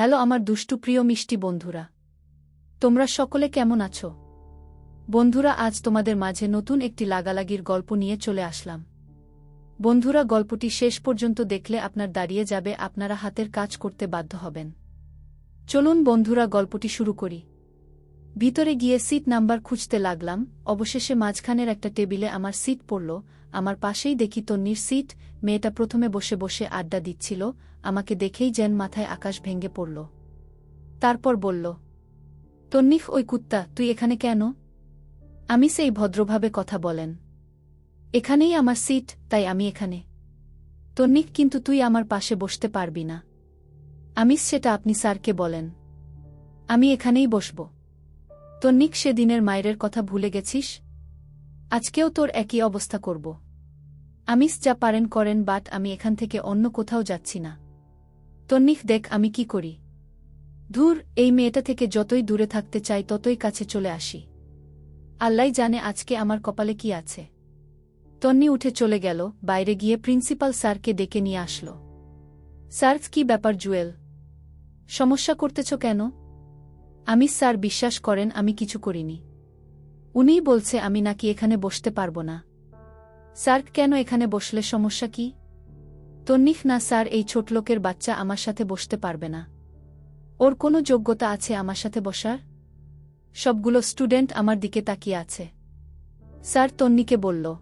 Hello আমার দুষ্টু প্রিয় মিষ্টি বন্ধুরা। তোমরা সকলে কেমন আছো? বন্ধুরা, আজ তোমাদের মাঝে নতুন একটি লাগালাগির গল্প নিয়ে চলে আসলাম। বন্ধুরা, গল্পটি শেষ পর্যন্ত দেখলে আপনার দাঁড়িয়ে যাবে, আপনারা হাতের কাজ করতে বাধ্য হবেন। চলুন বন্ধুরা, গল্পটি শুরু করি। ভিতরে গিয়ে সিট নাম্বার খুঁজতে লাগলাম, অবশেষে মাঝখানের একটা টেবিলে আমার সিট পড়ল, আমার পাশেই দেখি তন্নির সিট, মেয়েটা প্রথমে বসে বসে আড্ডা দিচ্ছিল, আমাকে দেখেই যেন মাথায় আকাশ ভেঙে পড়ল। তারপর বলল তন্নিফ ওই কুত্তা, তুই এখানে কেন? আমি সেই ভদ্রভাবে কথা বলেন, এখানেই আমার সিট, তাই আমি এখানে। তন্নিক কিন্তু তুই আমার পাশে বসতে পারবি না। আমিস সেটা আপনি স্যারকে বলেন। আমি এখানেই বসব। তন্নিক সেদিনের মায়ের কথা ভুলে গেছিস? আজকেও তোর একই অবস্থা করব। আমিস যা পারেন করেন, বাট আমি এখান থেকে অন্য কোথাও যাচ্ছি না। তন্নিক দেখ আমি কি করি। ধুর, এই মেয়েটা থেকে যতই দূরে থাকতে চাই, ততই কাছে চলে আসি। আল্লাহ জানে আজকে আমার কপালে কি আছে। তন্নি উঠে চলে গেল, বাইরে গিয়ে প্রিন্সিপাল স্যারকে ডেকে নিয়ে আসল। স্যার, কি ব্যাপার জুয়েল? সমস্যা করতেছ কেন? আমি স্যার বিশ্বাস করেন আমি কিছু করিনি। উনিই বলছে আমি নাকি এখানে বসতে পারব না। স্যার, কেন এখানে বসলে সমস্যা কি? তন্নিখ, না স্যার, এই ছোট লোকের বাচ্চা আমার সাথে বসতে পারবে না। ওর কোনো যোগ্যতা আছে আমার সাথে বসার? সবগুলো স্টুডেন্ট আমার দিকে তাকিয়ে আছে। স্যার, তন্নিকে বলল,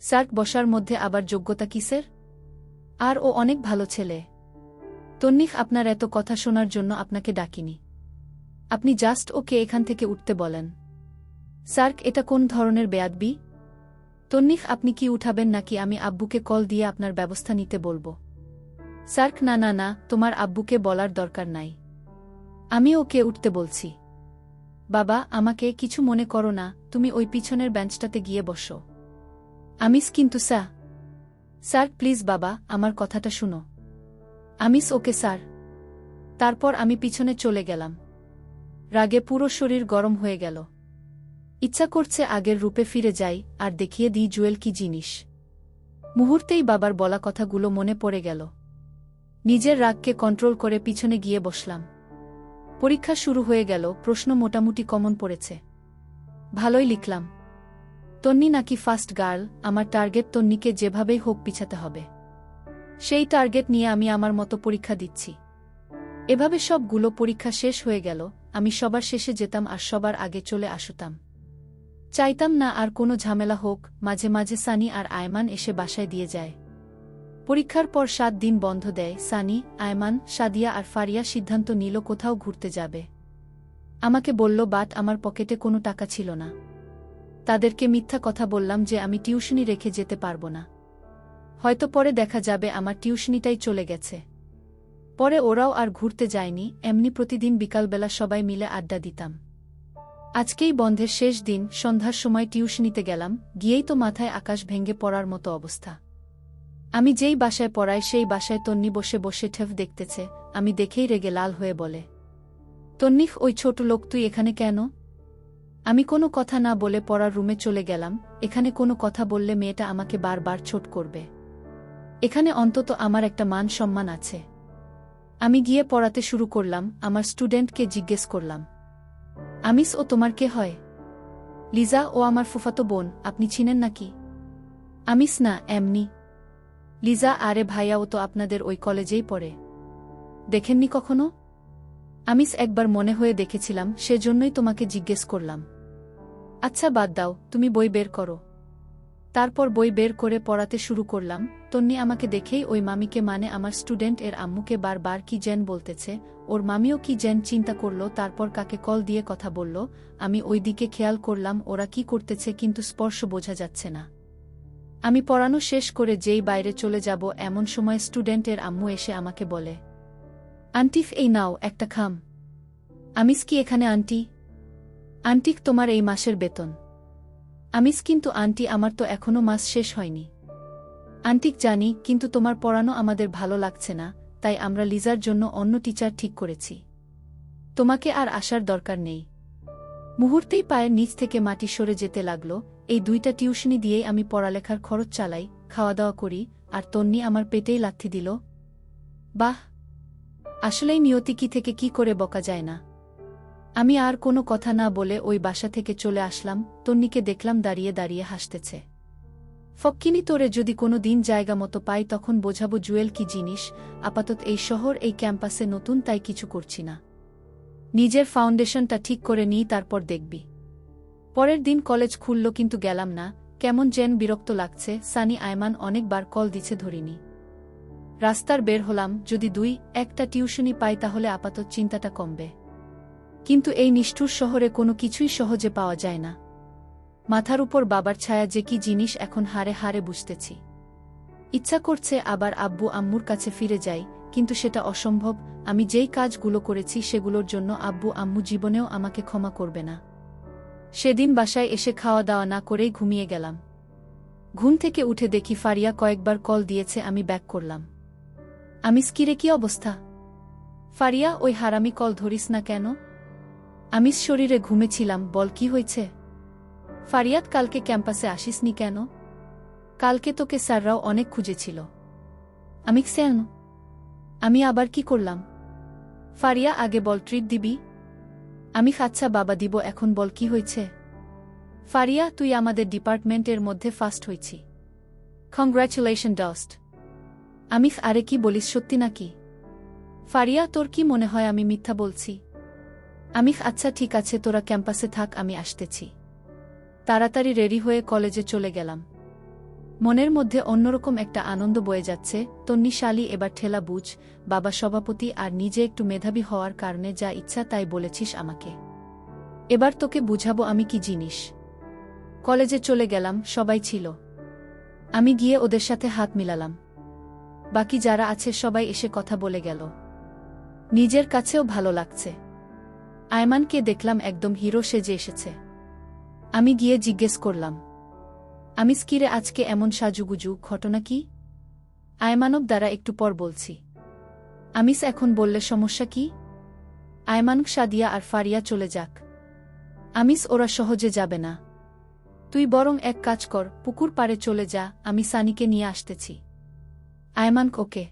স্যার, বসার মধ্যে আবার যোগ্যতা কিসের? আর ও অনেক ভালো ছেলে। তন্নিফ আপনার এত কথা শোনার জন্য আপনাকে ডাকিনি। আপনি জাস্ট ওকে এখান থেকে উঠতে বলেন। সার্ক, এটা কোন ধরনের বেয়াদবি? তন্নিফ আপনি কি উঠাবেন নাকি আমি আব্বুকে কল দিয়ে আপনার ব্যবস্থা নিতে বলব? সার্ক, না না না, তোমার আব্বুকে বলার দরকার নাই। আমি ওকে উঠতে বলছি। বাবা, আমাকে কিছু মনে করো না, তুমি ওই পিছনের বেঞ্চটাতে গিয়ে বসো। আমিস, কিন্তু স্যা স্যার, প্লিজ বাবা, আমার কথাটা শুনো। আমিস, ওকে স্যার। তারপর আমি পিছনে চলে গেলাম। রাগে পুরো শরীর গরম হয়ে গেল। ইচ্ছা করছে আগের রূপে ফিরে যাই, আর দেখিয়ে দিই জুয়েল কি জিনিস। মুহূর্তেই বাবার বলা কথাগুলো মনে পড়ে গেল। নিজের রাগকে কন্ট্রোল করে পিছনে গিয়ে বসলাম। পরীক্ষা শুরু হয়ে গেল, প্রশ্ন মোটামুটি কমন পড়েছে। ভালোই লিখলাম। তন্নি নাকি ফার্স্ট গার্ল আমার টার্গেট তন্নিকে যেভাবেই হোক পিছাতে হবে। সেই টার্গেট নিয়ে আমি আমার মতো পরীক্ষা দিচ্ছি। এভাবে সবগুলো পরীক্ষা শেষ হয়ে গেল, আমি সবার শেষে যেতাম আর সবার আগে চলে আসতাম। চাইতাম না আর কোনো ঝামেলা হোক, মাঝে মাঝে সানি আর আয়মান এসে বাসায় দিয়ে যায়। পরীক্ষার পর সাত দিন বন্ধ দেয়, সানি, আয়মান, সাদিয়া আর ফারিয়া সিদ্ধান্ত নিল কোথাও ঘুরতে যাবে। আমাকে বলল বাট আমার পকেটে কোনো টাকা ছিল না। তাদেরকে মিথ্যা কথা বললাম যে আমি টিউশনি রেখে যেতে পারব না। হয়তো পরে দেখা যাবে, আমার টিউশনিটাই চলে গেছে। পরে ওরাও আর ঘুরতে যায়নি, এমনি প্রতিদিন বিকালবেলা সবাই মিলে আড্ডা দিতাম। আজকেই বন্ধের শেষ দিন, সন্ধ্যার সময় টিউশনিতে গেলাম, গিয়েই তো মাথায় আকাশ ভেঙে পড়ার মতো অবস্থা। আমি যেই বাসায় পড়াই, সেই বাসায় তন্নি বসে বসে ঠেফ দেখতেছে, আমি দেখেই রেগে লাল হয়ে বলে তন্নিফ ওই ছোট লোক তুই এখানে কেন? আমি কোনো কথা না বলে পড়ার রুমে চলে গেলাম, এখানে কোনো কথা বললে মেয়েটা আমাকে বারবার ছোট করবে। এখানে অন্তত আমার একটা মান সম্মান আছে। আমি গিয়ে পড়াতে শুরু করলাম, আমার স্টুডেন্টকে জিজ্ঞেস করলাম। আমিস ও তোমার কে হয়? লিজা ও আমার ফুফাতো বোন, আপনি চিনেন নাকি? আমিস না, এমনি। লিজা, আরে ভাইয়া ও তো আপনাদের ওই কলেজেই পড়ে। দেখেননি কখনো? আমিস একবার মনে হয়ে দেখেছিলাম, সেজন্যই তোমাকে জিজ্ঞেস করলাম। আচ্ছা বাদ দাও, তুমি বই বের করো। তারপর বই বের করে পড়াতে শুরু করলাম তন্নি আমাকে দেখেই ওই মামিকে মানে আমার স্টুডেন্ট এর আম্মুকে বারবার কি জেন বলতেছে, ওর মামিও কি জেন চিন্তা করল, তারপর কাকে কল দিয়ে কথা বলল, আমি ওই দিকে খেয়াল করলাম ওরা কি করতেছে কিন্তু স্পর্শ বোঝা যাচ্ছে না। আমি পড়ানো শেষ করে যেই বাইরে চলে যাব এমন সময় স্টুডেন্টের আম্মু এসে আমাকে বলে আন্টিফ এই নাও একটা খাম। আমিস কি এখানে, আন্টি? আন্টিক তোমার এই মাসের বেতন। আমিস কিন্তু, আন্টি, আমার তো এখনও মাস শেষ হয়নি। আন্টিক জানি, কিন্তু তোমার পড়ানো আমাদের ভালো লাগছে না, তাই আমরা লিজার জন্য অন্য টিচার ঠিক করেছি। তোমাকে আর আসার দরকার নেই। মুহূর্তেই পায়ের নিচ থেকে মাটি সরে যেতে লাগল, এই দুইটা টিউশনি দিয়েই আমি পড়ালেখার খরচ চালাই খাওয়া দাওয়া করি, আর তন্নি আমার পেটেই লাথি দিল। বাহ! আসলেই নিয়তি কি থেকে কি করে বকা যায় না। আমি আর কোনো কথা না বলে ওই বাসা থেকে চলে আসলাম, তন্নিকে দেখলাম দাঁড়িয়ে দাঁড়িয়ে হাসতেছে। ফক্কিনি তোরে যদি কোনো দিন জায়গা মতো পাই, তখন বোঝাবো জুয়েল কি জিনিস। আপাতত এই শহর, এই ক্যাম্পাসে নতুন, তাই কিছু করছি না। নিজের ফাউন্ডেশনটা ঠিক করে নিই, তারপর দেখবি। পরের দিন কলেজ খুলল, কিন্তু গেলাম না। কেমন যেন বিরক্ত লাগছে। সানি আয়মান অনেকবার কল দিছে ধরিনি। রাস্তার বের হলাম, যদি দুই, একটা টিউশনি পাই, তাহলে আপাতত চিন্তাটা কমবে। কিন্তু এই নিষ্ঠুর শহরে কোনো কিছুই সহজে পাওয়া যায় না। মাথার উপর বাবার ছায়া যে কি জিনিস এখন হারে হারে বুঝতেছি। ইচ্ছা করছে আবার আব্বু আম্মুর কাছে ফিরে যাই, কিন্তু সেটা অসম্ভব, আমি যেই কাজগুলো করেছি সেগুলোর জন্য আব্বু আম্মু জীবনেও আমাকে ক্ষমা করবে না। সেদিন বাসায় এসে খাওয়া দাওয়া না করেই ঘুমিয়ে গেলাম। ঘুম থেকে উঠে দেখি ফারিয়া কয়েকবার কল দিয়েছে, আমি ব্যাক করলাম। আমি স্কিরে কি অবস্থা? ফারিয়া, ওই হারামি কল ধরিস না কেন? আমি শরীরে ঘুমেছিলাম, বল কি হয়েছে? ফারিয়াত কালকে ক্যাম্পাসে আসিসনি কেন? কালকে তোকে স্যাররাও অনেক খুঁজেছিল। আমি সেন আমি আবার কি করলাম? ফারিয়া আগে বল ট্রিট দিবি? আমি আচ্ছা বাবা দিব, এখন বল কি হয়েছে? ফারিয়া, তুই আমাদের ডিপার্টমেন্টের মধ্যে ফার্স্ট হয়েছি। কংগ্রাচুলেশন ডস্ট। আমি আরে কি বলিস, সত্যি নাকি? ফারিয়া, তোর কি মনে হয় আমি মিথ্যা বলছি? আমি আচ্ছা ঠিক আছে, তোরা ক্যাম্পাসে থাক, আমি আসতেছি। তাড়াতাড়ি রেডি হয়ে কলেজে চলে গেলাম। মনের মধ্যে অন্যরকম একটা আনন্দ বয়ে যাচ্ছে, তন্নি শালি, এবার ঠেলা বুঝ বাবা সভাপতি আর নিজে একটু মেধাবী হওয়ার কারণে যা ইচ্ছা তাই বলেছিস আমাকে। এবার তোকে বুঝাবো আমি কি জিনিস। কলেজে চলে গেলাম, সবাই ছিল। আমি গিয়ে ওদের সাথে হাত মিলালাম। বাকি যারা আছে সবাই এসে কথা বলে গেল। নিজের কাছেও ভালো লাগছে। আয়মানকে দেখলাম একদম হিরো সেজে এসেছে। আমি গিয়ে জিজ্ঞেস করলাম আমি স্কিরে আজকে এমন সাজুগুজু, ঘটনা কি? আয়মানব দ্বারা একটু পর বলছি, আমিস এখন বললে সমস্যা কি? আয়মান সাদিয়া আর ফারিয়া চলে যাক। আমিস, ওরা সহজে যাবে না। তুই বরং এক কাজ কর, পুকুর পাড়ে চলে যা, আমি সানিকে নিয়ে আসতেছি। আয়মান ওকে।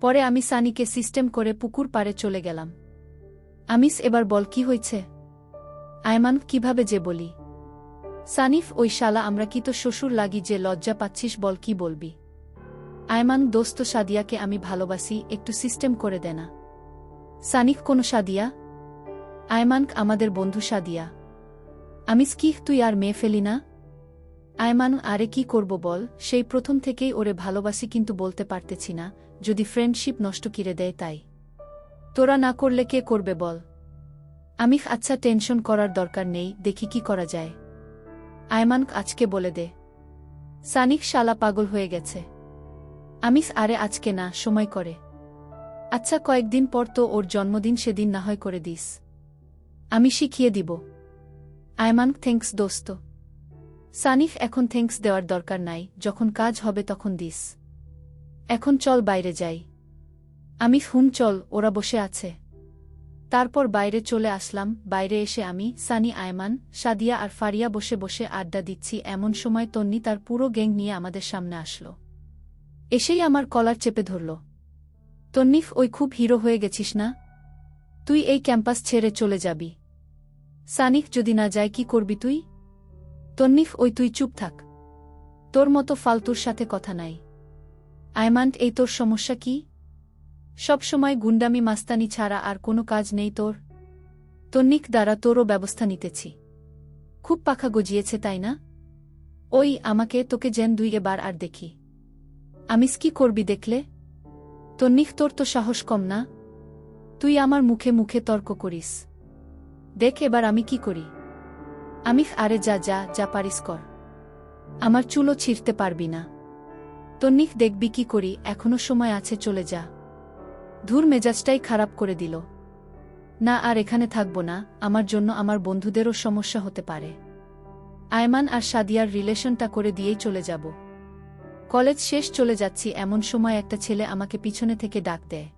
পরে আমি সানিকে সিস্টেম করে পুকুর পাড়ে চলে গেলাম। আমিস, এবার বল, কি হয়েছে? আয়মান, কীভাবে যে বলি? সানিফ, ওই শালা, আমরা কি তো শ্বশুর লাগি যে লজ্জা পাচ্ছিস বল, কি বলবি? আয়মান, দোস্ত সাদিয়াকে আমি ভালোবাসি, একটু সিস্টেম করে দে না। সানিফ, কোন সাদিয়া? আয়মানক আমাদের বন্ধু সাদিয়া। আমি কি, তুই আর মেয়ে ফেলি না? আয়মান, আরে কি করব বল, সেই প্রথম থেকেই ওরে ভালোবাসি কিন্তু বলতে পারতেছি না, যদি ফ্রেন্ডশিপ নষ্ট কিরে দেয় তাই। তোরা না করলে কে করবে বল? আমি আচ্ছা টেনশন করার দরকার নেই, দেখি কি করা যায়। আয়মান আজকে বলে দে। সানিক শালা পাগল হয়ে গেছে। আমিস আরে আজকে না, সময় করে। আচ্ছা কয়েকদিন পর তো ওর জন্মদিন সেদিন না হয় করে দিস। আমি শিখিয়ে দিব। আয়মান থ্যাঙ্কস দোস্ত। সানিফ এখন থ্যাঙ্কস দেওয়ার দরকার নাই, যখন কাজ হবে তখন দিস। এখন চল বাইরে যাই। আমি হুন চল, ওরা বসে আছে। তারপর বাইরে চলে আসলাম, বাইরে এসে আমি, সানি, আয়মান, সাদিয়া আর ফারিয়া বসে বসে আড্ডা দিচ্ছি, এমন সময় তন্নি তার পুরো গ্যাং নিয়ে আমাদের সামনে আসলো। এসেই আমার কলার চেপে ধরল। তন্নিফ, ওই খুব হিরো হয়ে গেছিস না? তুই এই ক্যাম্পাস ছেড়ে চলে যাবি। সানিফ, যদি না যায় কি করবি তুই? তন্নিফ, ওই তুই চুপ থাক। তোর মতো ফালতুর সাথে কথা নাই। আয়মান্ট এই তোর সমস্যা কি? সবসময় গুন্ডামি মাস্তানি ছাড়া আর কোনো কাজ নেই তোর। তন্নিক দ্বারা তোরও ব্যবস্থা নিতেছি। খুব পাখা গজিয়েছে, তাই না? ওই, আমাকে, তোকে যেন দুই এবার আর দেখি। আমিস কি করবি দেখলে? তন্নিক তোর তো সাহস কম না? তুই আমার মুখে মুখে তর্ক করিস। দেখ এবার আমি কি করি। আমি আরে যা যা যা পারিস কর। আমার চুলো ছিঁড়তে পারবি না। তন্নিক দেখবি কি করি, এখনও সময় আছে, চলে যা। ধুর মেজাজটাই খারাপ করে দিল। না, আর এখানে থাকব না, আমার জন্য আমার বন্ধুদেরও সমস্যা হতে পারে। আয়মান আর সাদিয়ার রিলেশনটা করে দিয়েই চলে যাব। কলেজ শেষ চলে যাচ্ছি, এমন সময় একটা ছেলে আমাকে পিছনে থেকে ডাক দেয়।